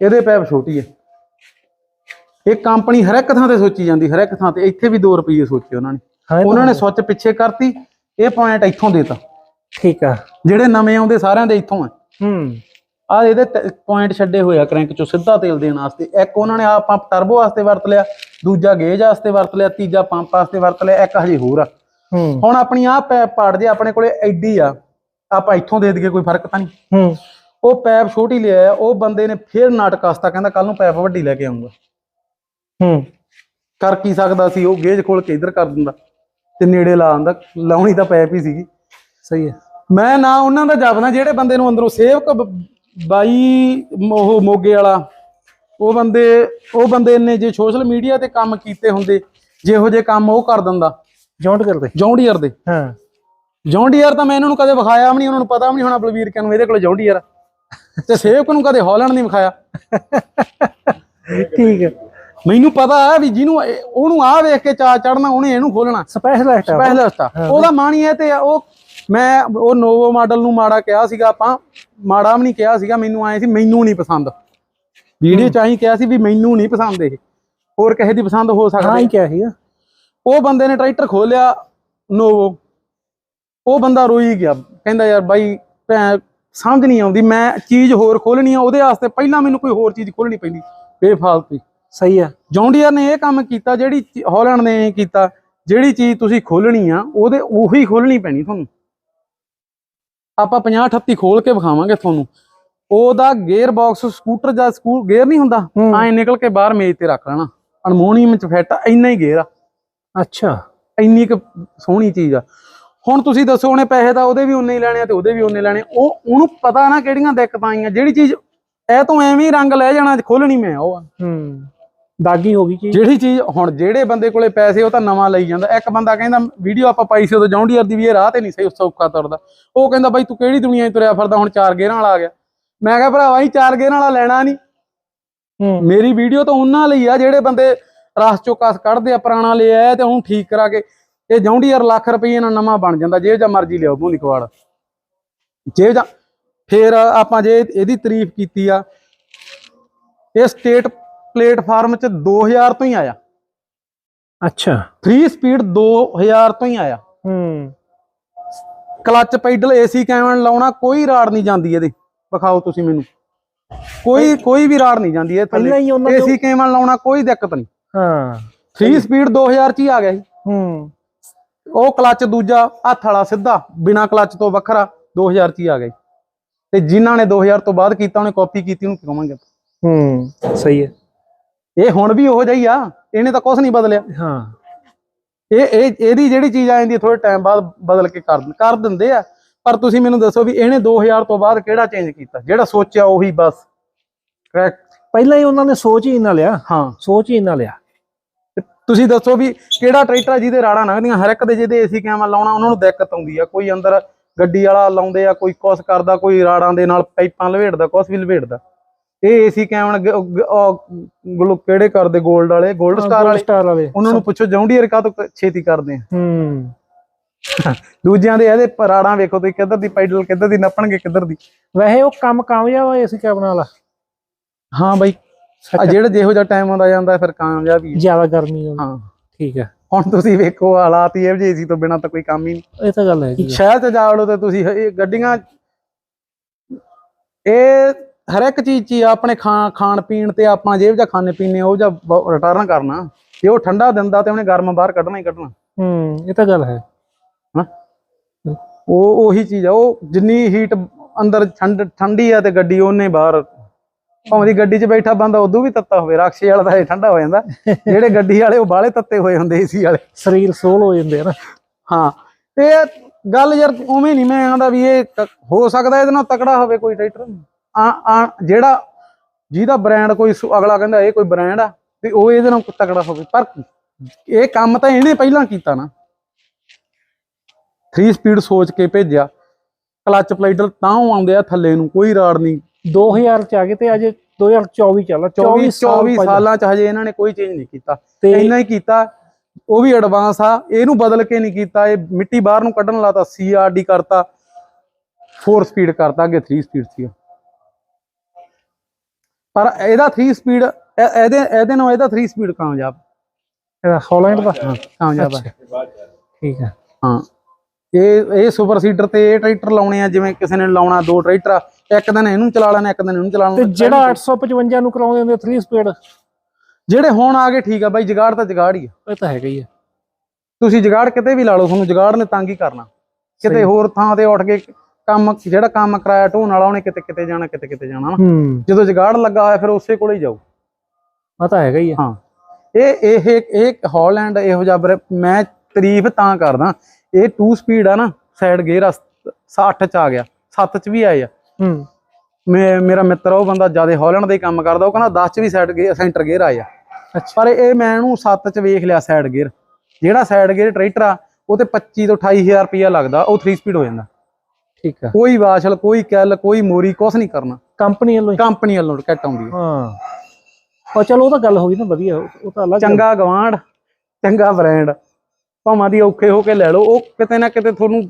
ਇਹਦੇ ਪੈਪ ਛੋਟੀ ਆ। ਇਹ ਕੰਪਨੀ ਹਰ ਇੱਕ ਥਾਂ ਤੇ ਸੋਚੀ ਜਾਂਦੀ ਹਰ ਇੱਕ ਥਾਂ ਤੇ। ਇੱਥੇ ਵੀ 2 ਰੁਪਏ ਸੋਚੇ ਉਹਨਾਂ ਨੇ। ਉਹਨਾਂ ਨੇ। ਸੁੱਚ ਪਿੱਛੇ ਕਰਤੀ ਇਹ ਪੁਆਇੰਟ ਇੱਥੋਂ ਦੇਤਾ। ਠੀਕ ਆ। ਜਿਹੜੇ ਨਵੇਂ ਆਉਂਦੇ ਸਾਰਿਆਂ ਦੇ ਇੱਥੋਂ ਆ। ਹੂੰ। ਆ ਇਹਦੇ ਪੁਆਇੰਟ ਛੱਡੇ ਹੋਏ ਆ ਕ੍ਰੈਂਕ ਚੋਂ ਸਿੱਧਾ ਤੇਲ ਦੇਣ ਵਾਸਤੇ। ਇੱਕ ਉਹਨਾਂ ਨੇ ਆ ਪੰਪ ਟਰਬੋ ਵਾਸਤੇ ਵਰਤ ਲਿਆ ਦੂਜਾ ਗੇਜ ਵਾਸਤੇ ਵਰਤ ਲਿਆ ਤੀਜਾ ਪੰਪ ਵਾਸਤੇ ਵਰਤ ਲਿਆ ਇੱਕ ਹਜੇ ਹੋਰ ਆ। ਹੁਣ ਆਪਣੀ ਆ ਪੈਪ ਪਾੜ ਜੇ ਆਪਣੇ ਕੋਲੇ ਐਡੀ ਆ ਆਪਾਂ ਇੱਥੋਂ ਦੇ ਦਈਏ ਕੋਈ ਫ਼ਰਕ ਤਾਂ ਨਹੀਂ। ਹੂੰ। ਉਹ ਪੈਪ ਛੋਟੀ ਲਿਆ ਉਹ ਬੰਦੇ ਨੇ ਫੇਰ ਨਾਟਕ ਹਸਤਾ ਕਹਿੰਦਾ ਕੱਲ ਨੂੰ ਪੈਪ ਵੱਡੀ ਲੈ ਕੇ ਆਉਂਗਾ ਹੂੰ। ਕਰ ਕੀ ਸਕਦਾ ਸੀ ਉਹ ਗੇਜ ਖੋਲ ਕੇ ਇੱਧਰ ਕਰ ਦਿੰਦਾ ਤੇ ਨੇੜੇ ਲਾ ਆਂਦਾ ਲਾਉਣੀ ਤਾਂ ਪੈਪ ਹੀ ਸੀਗੀ। ਸਹੀ ਹੈ। ਮੈਂ ਨਾ ਉਹਨਾਂ ਦਾ ਜਪਦਾ ਜਿਹੜੇ ਬੰਦੇ ਨੂੰ ਅੰਦਰੋਂ ਸੇਵਕ ਬਾਈ ਉਹ ਮੋਗੇ ਵਾਲਾ ਉਹ ਬੰਦੇ ਉਹ ਬੰਦੇ ਨੇ ਜੇ ਸੋਸ਼ਲ ਮੀਡੀਆ ਤੇ ਕੰਮ ਕੀਤੇ ਹੁੰਦੇ ਜਿਹੋ ਜੇ ਕੰਮ ਉਹ ਕਰ ਦਿੰਦਾ। ਜੌਂਟ ਕਰਦੇ? ਜੌਂਡੀਅਰ ਦੇ। ਹਾਂ। ਜੌਂਡੀਅਰ ਤਾਂ ਮੈਂ ਇਹਨਾਂ ਨੂੰ ਕਦੇ ਵਿਖਾਇਆ ਵੀ ਨਹੀਂ ਉਹਨਾਂ ਨੂੰ ਪਤਾ ਵੀ ਨਹੀਂ ਹੋਣਾ ਬਲਵੀਰ ਕਿਆਂ ਨੂੰ ਇਹਦੇ ਕੋਲ ਜੌਂਡੀਅਰ ਤੇ ਸੇਵਕ ਨੂੰ ਕਦੇ ਹਾਲੈਂਡ ਨਹੀਂ ਵਿਖਾਇਆ। ਠੀਕ ਹੈ। ਮੈਨੂੰ ਪਤਾ ਹੈ ਵੀ ਜਿਹਨੂੰ ਉਹਨੂੰ ਆ ਵੇਖ ਕੇ ਚਾ ਚੜਨਾ ਉਹਨੇ ਇਹਨੂੰ ਖੋਲਣਾ ਸਪੈਸ਼ਲਿਸਟ ਆ ਸਪੈਸ਼ਲਿਸਟ ਆ। ਉਹਦਾ ਮਾਣੀ ਇਹ ਤੇ ਉਹ ਮੈਂ ਉਹ ਨੋਵੋ ਮਾਡਲ ਨੂੰ ਮਾੜਾ ਕਿਹਾ ਸੀਗਾ ਆਪਾਂ ਮਾੜਾ ਵੀ ਨਹੀਂ ਕਿਹਾ ਸੀਗਾ ਮੈਨੂੰ ਆਏ ਸੀ ਮੈਨੂੰ ਨਹੀਂ ਪਸੰਦ। ਵੀਡੀਓ ਚ ਆਹੀਂ ਕਿਹਾ ਸੀ ਵੀ ਮੈਨੂੰ ਨਹੀਂ ਪਸੰਦ ਇਹ। ਹੋਰ ਕਿਸੇ ਦੀ ਪਸੰਦ ਹੋ ਸਕਦੀ ਹੀ ਕਿਹਾ ਸੀਗਾ। ਉਹ ਬੰਦੇ ਨੇ ਟਰੈਕਟਰ ਖੋਲਿਆ ਨੋਵੋ ਉਹ ਬੰਦਾ ਰੋਈ ਗਿਆ ਕਹਿੰਦਾ ਯਾਰ ਬਾਈ ਭੈਣ ਸਮਝ ਨਹੀਂ ਆਉਂਦੀ ਮੈਂ ਚੀਜ਼ ਹੋਰ ਖੋਲਣੀ ਆ ਉਹਦੇ ਵਾਸਤੇ ਪਹਿਲਾਂ ਮੈਨੂੰ ਕੋਈ ਹੋਰ ਚੀਜ਼ ਖੋਲਣੀ ਪੈਂਦੀ। ਬੇਫਾਲਤੂ। ਸਹੀ ਆ। ਜੌਂਡੀਅਰ ਨੇ ਇਹ ਕੰਮ ਕੀਤਾ ਜਿਹੜੀ ਹਾਲੈਂਡ ਨੇ ਕੀਤਾ ਜਿਹੜੀ ਚੀਜ਼ ਤੁਸੀਂ ਖੋਲਣੀ ਆ ਉਹਦੇ ਉਹੀ ਖੋਲਣੀ ਪੈਣੀ ਤੁਹਾਨੂੰ। ਆਪਾਂ 50 38 ਖੋਲ ਕੇ ਵਿਖਾਵਾਂਗੇ ਤੁਹਾਨੂੰ। ਉਹਦਾ ਗੇਅਰ ਬਾਕਸ ਸਕੂਟਰ ਜਾਂ ਸਕੂ ਗੇਅਰ ਨਹੀਂ ਹੁੰਦਾ। ਐਂ ਨਿਕਲ ਕੇ ਬਾਹਰ ਮੇਜ਼ ਤੇ ਰੱਖ ਲੈਣਾ। ਅਲਮੋਨੀਅਮ ਚ ਫਿੱਟ ਇੰਨਾ ਹੀ ਗੇਅਰ ਆ। ਅੱਛਾ। ਇੰਨੀ ਕੁ ਸੋਹਣੀ ਚੀਜ਼ ਆ। ਹੁਣ ਤੁਸੀਂ ਦੱਸੋ ਉਹਨੇ ਪੈਸੇ ਤਾਂ ਉਹਦੇ ਵੀ ਉਨੇ ਹੀ ਲੈਣੇ ਆ ਤੇ ਉਹਦੇ ਵੀ ਉਨੇ ਲੈਣੇ ਉਹ ਉਹਨੂੰ ਪਤਾ ਨਾ ਕਿਹੜੀਆਂ ਦਿੱਕਤਾਂ ਆਈਆਂ। ਜਿਹੜੀ ਚੀਜ਼ ਇਹ ਤੋਂ ਐਵੇਂ ਹੀ ਰੰਗ ਲੈ ਜਾਣਾ ਖੋਲਣੀ ਮੈਂ ਉਹ ਹੂੰ। ਦਾਗੀ ਹੋ ਗਈ ਚੀਜ਼। ਜਿਹੜੀ ਚੀਜ਼ ਹੁਣ ਜਿਹੜੇ ਬੰਦੇ ਕੋਲੇ ਪੈਸੇ ਉਹ ਤਾਂ ਨਵਾਂ ਲਈ ਜਾਂਦਾ। ਇੱਕ ਬੰਦਾ ਕਹਿੰਦਾ ਵੀਡੀਓ ਆਪਾਂ ਪਾਈ ਸੀ ਉਦੋਂ ਜੌਂਡੀਅਰ ਦੀ ਵੀ ਇਹ ਰਾਹ ਤੇ ਨਹੀਂ ਸਹੀ ਸੌਖਾ ਤੁਰਦਾ। ਉਹ ਕਹਿੰਦਾ ਬਾਈ ਤੂੰ ਕਿਹੜੀ ਦੁਨੀਆ 'ਚ ਤੁਰਿਆ ਫਿਰਦਾ? ਹੁਣ ਚਾਰ ਗੇਅਰਾਂ ਵਾਲਾ ਆ ਗਿਆ। ਮੈਂ ਕਿਹਾ ਭਰਾਵਾ ਹੀ ਚਾਰ ਗੇਅਰਾਂ ਵਾਲਾ ਲੈਣਾ ਨਹੀਂ। ਮੇਰੀ ਵੀਡੀਓ ਤਾਂ ਉਹਨਾਂ ਲਈ ਆ ਜਿਹੜੇ ਬੰਦੇ ਰਸ ਚੋਂ ਕਸ ਕੱਢਦੇ ਆ ਪੁਰਾਣਾ ਲਿਆ ਆਇਆ ਤੇ ਉਹਨੂੰ ਠੀਕ ਕਰਾ ਕੇ ਇਹ ਜੌਂਡੀਅਰ ਲੱਖ ਰੁਪਏ ਨਾਲ ਨਵਾਂ ਬਣ ਜਾਂਦਾ। ਜੇ ਜਾਂ ਮਰਜ਼ੀ ਲਿਆਓ ਭੂਨੀ ਕਵਾੜ ਜੇ ਜਾਂ ਫਿਰ ਆਪਾਂ ਜੇ ਇਹਦੀ ਤਾਰੀਫ ਕੀਤੀ ਆ ਇਹ ਸਟੇਟ ਪਲੇਟਫਾਰਮ 'ਚ 2000 ਤੋਂ ਹੀ ਆਇਆ। ਅੱਛਾ। 3 ਸਪੀਡ 2000 ਤੋਂ ਹੀ ਆਇਆ। ਹੂੰ। ਕਲੱਚ ਪੈਡਲ ਏਸੀ ਕੈਮਨ ਲਾਉਣਾ ਕੋਈ ਰਾੜ ਨਹੀਂ ਜਾਂਦੀ ਇਹਦੇ। ਵਿਖਾਓ ਤੁਸੀਂ ਮੈਨੂੰ। ਕੋਈ ਕੋਈ ਵੀ ਰਾੜ ਨਹੀਂ ਜਾਂਦੀ ਇਹ ਪਹਿਲਾਂ ਹੀ ਉਹਨਾਂ ਦੇ ਏਸੀ ਕੈਮਨ ਲਾਉਣਾ ਕੋਈ ਦਿੱਕਤ ਨਹੀਂ। ਹਾਂ। 3 ਸਪੀਡ 2000 ਚ ਹੀ ਆ ਗਿਆ ਸੀ। ਹੂੰ। ਉਹ ਕਲੱਚ ਦੂਜਾ ਹੱਥ ਵਾਲਾ ਸਿੱਧਾ ਬਿਨਾ ਕਲੱਚ ਤੋਂ ਵੱਖਰਾ 2000 ਚ ਹੀ ਆ ਗਿਆ। ਤੇ ਜਿਨ੍ਹਾਂ ਨੇ 2000 ਤੋਂ ਬਾਅਦ ਕੀਤਾ ਉਹਨੇ ਕਾਪੀ ਕੀਤੀ ਉਹਨੂੰ ਕੀ ਕਵਾਂਗੇ ਹੂੰ। ਸਹੀ ਹੈ। ਇਹ ਹੁਣ ਵੀ ਉਹੋ ਜਿਹਾ ਹੀ ਆ ਇਹਨੇ ਤਾਂ ਕੁਝ ਨਹੀਂ ਬਦਲਿਆ। ਹਾਂ। ਇਹ ਇਹ ਇਹਦੀ ਜਿਹੜੀ ਚੀਜ਼ ਆ ਜਾਂਦੀ ਥੋੜੇ ਟਾਈਮ ਬਾਅਦ ਬਦਲ ਕੇ ਕਰ ਕਰ ਦਿੰਦੇ ਆ। ਪਰ ਤੁਸੀਂ ਮੈਨੂੰ ਦੱਸੋ ਵੀ ਇਹਨੇ 2000 ਤੋਂ ਬਾਅਦ ਕਿਹੜਾ ਚੇਂਜ ਕੀਤਾ? ਜਿਹੜਾ ਸੋਚਿਆ ਉਹੀ ਬਸ। ਕਰੈਕਟ ਪਹਿਲਾਂ ਹੀ ਉਹਨਾਂ ਨੇ ਸੋਚ ਹੀ ਨਾ ਲਿਆ। ਹਾਂ। ਸੋਚ ਹੀ ਨਾ ਲਿਆ। ਤੁਸੀਂ ਦੱਸੋ ਵੀ ਕਿਹੜਾ ਟਰੈਕਟਰ ਜਿਹਦੇ ਰਾੜਾਂ ਲੰਘਦੀਆਂ? ਹਰ ਇੱਕ ਦੇ ਜਿਹਦੇ ਏਸੀ ਕੈਮਰਾ ਲਾਉਣਾ ਉਹਨਾਂ ਨੂੰ ਦਿੱਕਤ ਆਉਂਦੀ ਆ। ਕੋਈ ਅੰਦਰ ਗੱਡੀ ਵਾਲਾ ਲਾਉਂਦੇ ਆ ਕੋਈ ਕੁਛ ਕਰਦਾ ਕੋਈ ਰਾੜਾਂ ਦੇ ਨਾਲ ਪਾਈਪਾਂ ਲਵੇੜਦਾ ਕੁਛ ਵੀ ਲਵੇੜਦਾ। ਇਹ ਏਸੀ ਕੈਮਰਾ ਗਲੋ ਕਿਹੜੇ ਕਰਦੇ? 골ਡ ਵਾਲੇ 골ਡ ਸਟਾਰ ਵਾਲੇ? ਸਟਾਰ ਵਾਲੇ। ਉਹਨਾਂ ਨੂੰ ਪੁੱਛੋ ਜੌਂਡੀਅਰ ਕਾ ਤੋਂ ਛੇਤੀ ਕਰਦੇ ਆ? ਹੂੰ। ਦੂਜਿਆਂ ਦੇ ਇਹਦੇ ਰਾੜਾਂ ਵੇਖੋ ਤੁਸੀਂ ਕਿੱਧਰ ਦੀ ਪੈਡਲ ਕਿੱਧਰ ਦੀ ਨੱਪਣਗੇ ਕਿੱਧਰ ਦੀ? ਵੈਸੇ ਉਹ ਕੰਮ ਕਾਮਯਾਬ ਹੋਇਆ ਸੀ ਕੈਬਨ ਵਾਲਾ ਹਾਂ ਬਾਈ। ਆ ਜਿਹੜਾ ਜਿਹੋ ਜਿਹਾ ਟਾਈਮ ਆਉਂਦਾ ਜਾਂਦਾ ਫਿਰ ਕਾਮਯਾਬ ਹੀ ਆ। ਜ਼ਿਆਦਾ ਗਰਮੀ ਹਾਂ। ਠੀਕ ਹੈ ਹੁਣ ਤੁਸੀਂ ਵੇਖੋ ਹਾਲਾਤ ਹੀ ਇਹ ਜਿਹੇ ਸੀ ਤੋਂ ਬਿਨਾ ਤਾਂ ਕੋਈ ਕੰਮ ਹੀ ਨਹੀਂ। ਇਹ ਤਾਂ ਗੱਲ ਹੈ ਜੀ। ਸ਼ਹਿਰ ਤੇ ਜਾ ਵੜੋ ਤੇ ਤੁਸੀਂ ਇਹ ਗੱਡੀਆਂ ਇਹ ਹਰ ਇੱਕ ਚੀਜ਼ 'ਚ ਹੀ ਆ, ਆਪਣੇ ਖਾਣ ਖਾਣ ਪੀਣ ਤੇ ਆਪਾਂ ਜੇਬ ਜਾਂ ਖਾਣੇ ਪੀਣੇ ਉਹ ਜਾਂ ਰਿਟਰਨ ਕਰਨਾ। ਜੇ ਉਹ ਠੰਡਾ ਦਿੰਦਾ ਤੇ ਉਹਨੇ ਗਰਮ ਬਾਹਰ ਕੱਢਣਾ ਹੀ ਕੱਢਣਾ। ਹੂੰ ਇਹ ਤਾਂ ਗੱਲ ਹੈ। ਉਹ ਉਹੀ ਚੀਜ਼ ਆ ਉਹ ਜਿੰਨੀ ਹੀਟ ਅੰਦਰ ਠੰਡ ਠੰਡੀ ਆ ਤੇ ਗੱਡੀ ਉਹਨੇ ਬਾਹਰ ਭਾਵੇਂ ਦੀ ਗੱਡੀ 'ਚ ਬੈਠਾ ਬੰਦਾ ਉਦੋਂ ਵੀ ਤੱਤਾ ਹੋਵੇ ਰਾਖਸ਼ੀ ਵਾਲਾ ਤਾਂ ਇਹ ਠੰਡਾ ਹੋ ਜਾਂਦਾ। ਜਿਹੜੇ ਗੱਡੀ ਵਾਲੇ ਉਹ ਬਾਹਲੇ ਤੱਤੇ ਹੋਏ ਹੁੰਦੇ ਏਸੀ ਵਾਲੇ। ਸਰੀਰ ਸੋਲ ਹੋ ਜਾਂਦੇ ਆ ਨਾ। ਹਾਂ ਤੇ ਗੱਲ ਯਾਰ ਉਵੇਂ ਨਹੀਂ ਮੈਂ ਆਂਦਾ ਵੀ ਇਹ ਕ- ਹੋ ਸਕਦਾ ਇਹਦੇ ਨਾਲ ਤਕੜਾ ਹੋਵੇ ਕੋਈ ਟਰੈਕਟਰ। ਆ ਆ ਜਿਹੜਾ ਜਿਹਦਾ ਬ੍ਰਾਂਡ ਕੋਈ ਅਗਲਾ ਕਹਿੰਦਾ ਇਹ ਕੋਈ ਬ੍ਰਾਂਡ ਆ ਤੇ ਉਹ ਇਹਦੇ ਨਾਲ ਤਕੜਾ ਹੋਵੇ। ਪਰ ਇਹ ਕੰਮ ਤਾਂ ਇਹਨੇ ਪਹਿਲਾਂ ਕੀਤਾ ਨਾ। 3 ਸਪੀਡ ਸੋਚ ਕੇ ਭੇਜਿਆ। ਕਲਚ ਪਲੇਟਰ ਤਾਂ ਆਉਂਦੇ ਆ ਥੱਲੇ ਨੂੰ ਕੋਈ ਰਾੜ ਨਹੀਂ। 2000 ਚ ਆ ਗਏ ਤੇ ਅਜੇ 2024 ਚੱਲ 24 ਸਾਲ 24 ਪਹਿਲਾਂ। ਸਾਲਾਂ ਚ ਹਜੇ ਇਹਨਾਂ ਨੇ ਕੋਈ ਚੇਂਜ ਨਹੀਂ ਕੀਤਾ। ਇੰਨਾ ਹੀ ਕੀਤਾ ਉਹ ਵੀ ਐਡਵਾਂਸ ਆ ਇਹਨੂੰ ਬਦਲ ਕੇ ਨਹੀਂ ਕੀਤਾ ਇਹ ਮਿੱਟੀ ਬਾਹਰ ਨੂੰ ਕੱਢਣ ਲਾਤਾ ਸੀਆਰਡੀ ਕਰਤਾ 4 ਸਪੀਡ ਕਰਤਾ ਅੱਗੇ 3 ਸਪੀਡ ਸੀ ਪਰ ਇਹਦਾ 3 ਸਪੀਡ ਇਹਦੇ ਇਹਦੇ ਨਾਲ ਇਹਦਾ 3 ਸਪੀਡ ਕਾਮਯਾਬ। ਹਾਲੈਂਡ ਦਾ? ਕਾਮਯਾਬ ਹੈ। ਠੀਕ ਆ ਹਾਂ। ਇਹ ਇਹ ਸੁਪਰ ਸੀਡਰ ਤੇ ਇਹ ਟਰੈਕਟਰ ਲਾਉਣੇ ਆ ਜਿਵੇਂ ਕਿਸੇ ਨੇ ਲਾਉਣਾ ਦੋ ਟਰੈਕਟਰ ਇੱਕ ਦਿਨ ਇਹਨੂੰ ਚਲਾ ਲੈਣਾ ਇੱਕ ਦਿਨ ਇਹਨੂੰ ਚਲਾ ਤੇ ਲੈਣਾ। ਜਿਹੜਾ 855 ਨੂੰ ਕਰਾਉਂਦੇ ਹੁੰਦੇ 3 ਸਪੀਡ ਜਿਹੜੇ ਹੁਣ ਆ ਗਏ ਠੀਕ ਆ ਬਾਈ ਜਗਾੜ ਤਾਂ ਜਗਾੜ ਹੀ ਆ। ਇਹ ਤਾਂ ਹੈਗਾ ਹੀ ਆ। ਤੁਸੀਂ ਜਗਾੜ ਕਿਤੇ ਵੀ ਲਾ ਲਓ ਤੁਹਾਨੂੰ ਜਗਾੜ ਨੇ ਤੰਗ ਹੀ ਕਰਨਾ। ਕਿਤੇ। ਹੋਰ ਥਾਂ ਤੇ ਉੱਠ ਕੇ ਕੰਮ ਜਿਹੜਾ ਕੰਮ ਕਰਾਇਆ ਢੋਣ ਵਾਲਾ ਉਹਨੇ ਕਿਤੇ ਕਿਤੇ ਜਾਣਾ ਕਿਤੇ ਕਿਤੇ ਜਾਣਾ ਹੂੰ। ਜਦੋਂ ਜਗਾੜ ਲੱਗਾ ਹੋਇਆ ਫਿਰ ਉਸੇ ਕੋਲੇ ਹੀ ਜਾਊ। ਆ ਤਾਂ ਹੈਗਾ ਹੀ ਆ। ਹਾਂ। ਇਹ ਇਹ ਇਹ ਹਾਲੈਂਡ ਇਹੋ ਜਿਹਾ ਮੈਂ ਤਾਰੀਫ ਤਾਂ ਕਰਦਾ ਇਹ 2 ਸਪੀਡ ਆ ਨਾ ਸਾਈਡ ਗੇਅਰ 60 ਚ ਆ ਗਿਆ 7 ਚ ਵੀ ਆਏ ਆ। ਹੂੰ। ਮੇ- ਮੇਰਾ ਮਿੱਤਰ ਉਹ ਬੰਦਾ ਜ਼ਿਆਦਾ ਹਾਲੈਂਡ ਦਾ ਹੀ ਕੰਮ ਕਰਦਾ ਉਹ ਕਹਿੰਦਾ 10 ਚ ਵੀ ਸਾਈਡ ਗੇਅਰ ਸੈਂਟਰ ਗੇਅਰ ਆਏ ਆ। ਪਰ ਇਹ ਮੈਂ ਇਹਨੂੰ 7 ਚ ਵੇਖ ਲਿਆ ਸਾਈਡ ਗੇਅਰ ਜਿਹੜਾ ਸਾਈਡ ਗੇਅਰ ਟਰੈਕਟਰ ਆ ਉਹ ਤੇ 25 ਤੋਂ 28000 ਰੁਪਇਆ ਲੱਗਦਾ ਉਹ 3 ਸਪੀਡ ਹੋ ਜਾਂਦਾ। ਠੀਕ ਆ। ਕੋਈ ਵਾਸ਼ਲ ਕੋਈ ਕੈਲ ਕੋਈ ਮੋਰੀ ਕੁਛ ਨਹੀਂ ਕਰਨਾ। ਕੰਪਨੀ ਵੱਲੋਂ ਹੀ? ਕੰਪਨੀ ਵੱਲੋਂ ਕੱਟ ਆਉਂਦੀ ਹੈ ਹਾਂ। ਉਹ ਚਲੋ ਉਹ ਤਾਂ ਗੱਲ ਹੋ ਗਈ ਨਾ ਵਧੀਆ। ਉਹ ਤਾਂ ਅਲੱਗ ਚੰਗਾ ਗਵਾਂਢ ਚੰਗਾ ਬ੍ਰਾਂਡ। ਭਾਵਾਂ ਦੀ ਔਖੇ ਹੋ ਕੇ ਲੈ ਲਓ ਉਹ ਕਿਤੇ ਨਾ ਕਿਤੇ ਤੁਹਾਨੂੰ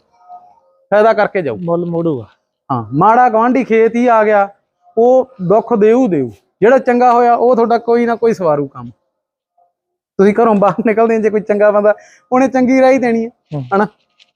ਫਾਇਦਾ ਕਰਕੇ ਜਾਊ। ਮੁੱਲ ਮੋੜੂਗਾ। ਹਾਂ ਮਾੜਾ ਗਵਾਂਢੀ ਖੇਤ ਹੀ ਆ ਗਿਆ ਉਹ ਦੁੱਖ ਦੇਊ ਦੇਊ। ਜਿਹੜਾ ਚੰਗਾ ਹੋਇਆ ਉਹ ਤੁਹਾਡਾ ਕੋਈ ਨਾ ਕੋਈ ਸਵਾਰੂ ਕੰਮ। ਤੁਸੀਂ ਘਰੋਂ ਬਾਹਰ ਨਿਕਲਦੇ ਜੇ ਕੋਈ ਚੰਗਾ ਬੰਦਾ ਉਹਨੇ ਚੰਗੀ ਰਾਈ ਦੇਣੀ ਹੈ ਹੂੰ। ਹਨਾ?